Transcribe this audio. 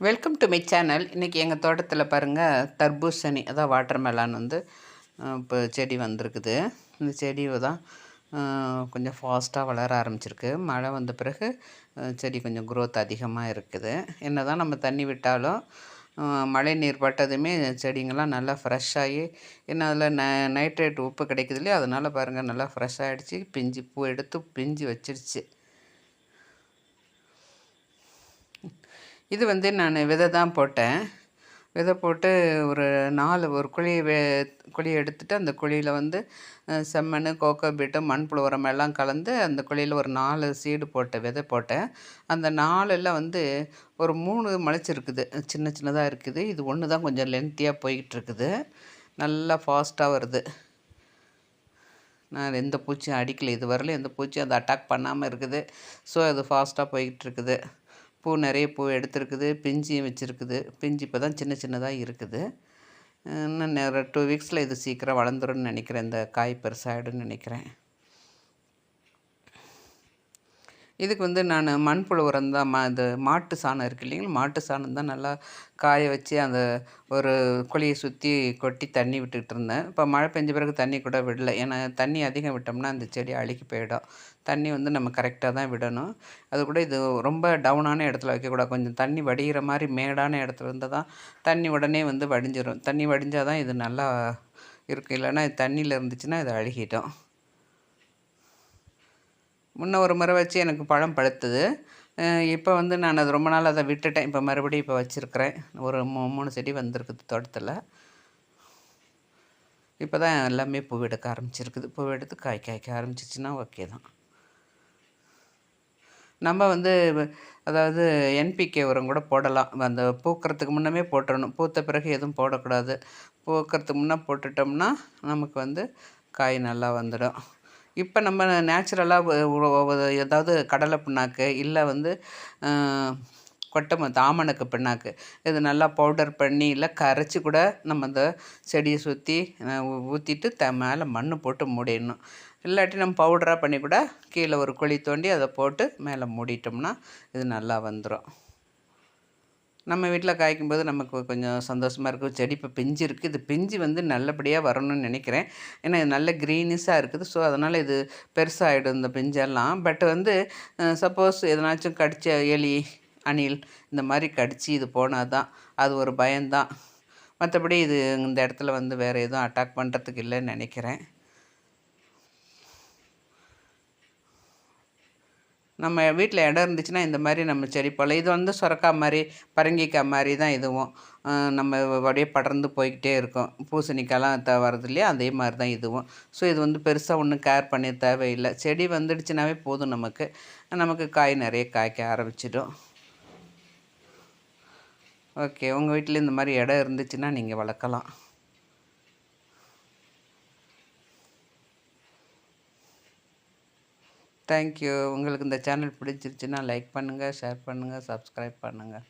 Welcome to my channel இன்றைக்கி எங்கள் தோட்டத்தில் பாருங்கள் தர்பூசணி அதான் வாட்டர் மெலான் வந்து இப்போ செடி வந்திருக்குது. இந்த செடி தான் கொஞ்சம் ஃபாஸ்ட்டாக வளர ஆரம்பிச்சிருக்கு. மழை வந்த பிறகு செடி கொஞ்சம் க்ரோத் அதிகமாக இருக்குது. என்ன தான் நம்ம தண்ணி விட்டாலும் மழை நீர் பட்டதுமே செடிங்கள்லாம் நல்லா ஃப்ரெஷ்ஷாகி என்ன அதில் ந நைட்ரேட் உப்பு கிடைக்குது இல்லையா? அதனால் பாருங்கள் நல்லா ஃப்ரெஷ் ஆகிடுச்சி பிஞ்சு பூ எடுத்து பிஞ்சு வச்சிருச்சு. இது வந்து நான் விதை தான் போட்டேன். விதை போட்டு ஒரு நாலு ஒரு குழி வே குழியை எடுத்துகிட்டு அந்த குழியில் வந்து செம்மண் கோகோ பீட்டு மண்புழு உரம் எல்லாம் கலந்து அந்த குழியில் ஒரு நாலு சீடு போட்டேன் விதை போட்டேன். அந்த நாலில் வந்து ஒரு மூணு முளைச்சிருக்குது சின்ன சின்னதாக இருக்குது. இது ஒன்று தான் கொஞ்சம் லென்த்தியாக போய்கிட்டுருக்குது நல்லா ஃபாஸ்ட்டாக வருது. நான் எந்த பூச்சியும் அடிக்கலை. இது வரல எந்த பூச்சியும் அதை அட்டாக் பண்ணாமல் இருக்குது. ஸோ அது ஃபாஸ்ட்டாக போய்கிட்டு இருக்குது பூ நிறைய பூ எடுத்துருக்குது பிஞ்சியும் வச்சுருக்குது. பிஞ்சு இப்போ தான் சின்ன சின்னதாக இருக்குது. இன்னும் டூ வீக்ஸில் இது சீக்கிரம் வளர்ந்துரும்னு நினைக்கிறேன். இந்த காய் பெருசாகிடும்னு நினைக்கிறேன். இதுக்கு வந்து நான் மண்புழு உரம் தான் மா இது மாட்டு சாணம் இருக்குது இல்லைங்களா? மாட்டு சாணம் தான் நல்லா காய வச்சு அந்த ஒரு குழியை சுற்றி கொட்டி தண்ணி விட்டுக்கிட்டு இருந்தேன். இப்போ மழை பெஞ்ச பிறகு தண்ணி கூட விடலை. ஏன்னா தண்ணி அதிகம் விட்டோம்னா அந்த செடி அழுகி போயிடும். தண்ணி வந்து நம்ம கரெக்டாக தான் விடணும். அது கூட இது ரொம்ப டவுனான இடத்துல வைக்கக்கூடாது கொஞ்சம் தண்ணி வடிகிற மாதிரி மேடான இடத்துல இருந்தால் தான் தண்ணி உடனே வந்து வடிஞ்சிடும் தண்ணி வடிஞ்சால் தான் இது நல்லா இருக்கும் இல்லைன்னா தண்ணியில் இருந்துச்சுன்னா இது அழுகிட்டோம் முன்ன ஒரு முறை வச்சு எனக்கு பழம் பழுத்துது. இப்போ வந்து நான் அது ரொம்ப நாள் அதை விட்டுட்டேன். இப்போ மறுபடியும் இப்போ வச்சுருக்கிறேன். ஒரு மூ மூணு செடி வந்திருக்குது தோட்டத்தில். இப்போ தான் எல்லாமே பூ எடுக்க ஆரம்பிச்சிருக்குது. பூ எடுத்து காய் காய்க்க ஆரம்பிச்சிச்சின்னா ஓகே தான். நம்ம வந்து அதாவது என்பிகே உரம் கூட போடலாம். அந்த பூக்கிறதுக்கு முன்னமே போட்டுடணும் பூத்த பிறகு எதுவும் போடக்கூடாது. பூக்கிறதுக்கு முன்னே போட்டுட்டோம்னா நமக்கு வந்து காய் நல்லா வந்துடும். இப்போ நம்ம நேச்சுரலாக ஏதாவது கடலை புண்ணாக்கு இல்லை வந்து கொட்டை தாமணக்கு பிண்ணாக்கு இது நல்லா பவுடர் பண்ணி இல்லை கரைச்சி கூட நம்ம அந்த செடியை சுற்றி ஊற்றிட்டு த மேலே மண் போட்டு மூடிடணும். இல்லாட்டி நம்ம பவுடராக பண்ணி கூட கீழே ஒரு குழி தோண்டி அதை போட்டு மேலே மூடிட்டோம்னா இது நல்லா வந்துடும் நம்ம வீட்டில் காய்க்கும் போது நமக்கு கொஞ்சம் சந்தோஷமாக இருக்கும். செடி இப்போ பிஞ்சு இருக்குது இது பிஞ்சு வந்து நல்லபடியாக வரணும்னு நினைக்கிறேன். ஏன்னா இது நல்ல க்ரீனிஸாக இருக்குது. ஸோ அதனால் இது பெருசாகிடும் இந்த பிஞ்செல்லாம். பட் வந்து சப்போஸ் எதனாச்சும் கடித்த எலி அணில் இந்த மாதிரி கடித்து இது போனால் தான் அது ஒரு பயம்தான். மற்றபடி இது இந்த இடத்துல வந்து வேறு எதுவும் அட்டாக் பண்ணுறதுக்கு இல்லைன்னு நினைக்கிறேன். நம்ம வீட்டில் இடம் இருந்துச்சுன்னா இந்த மாதிரி நம்ம செடி போல் இது வந்து சுரக்காய் மாதிரி பரங்கிக்காய் மாதிரி தான் இதுவும். நம்ம அப்படியே படர்ந்து போய்கிட்டே இருக்கும். பூசணிக்காய்லாம் த வரது இல்லையா? அதே மாதிரி தான் இதுவும். ஸோ இது வந்து பெருசாக ஒன்றும் கேர் பண்ணி தேவையில்லை. செடி வந்துடுச்சுனாவே போதும் நமக்கு. நமக்கு காய் நிறைய காய்க்க ஆரம்பிச்சிடும். ஓகே உங்கள் வீட்டில் இந்த மாதிரி இடம் இருந்துச்சுன்னா நீங்கள் வளர்க்கலாம். Thank you. உங்களுக்கு இந்த சேனல் பிடிச்சிருச்சுன்னா லைக் பண்ணுங்கள் ஷேர் பண்ணுங்கள் சப்ஸ்கிரைப் பண்ணுங்கள்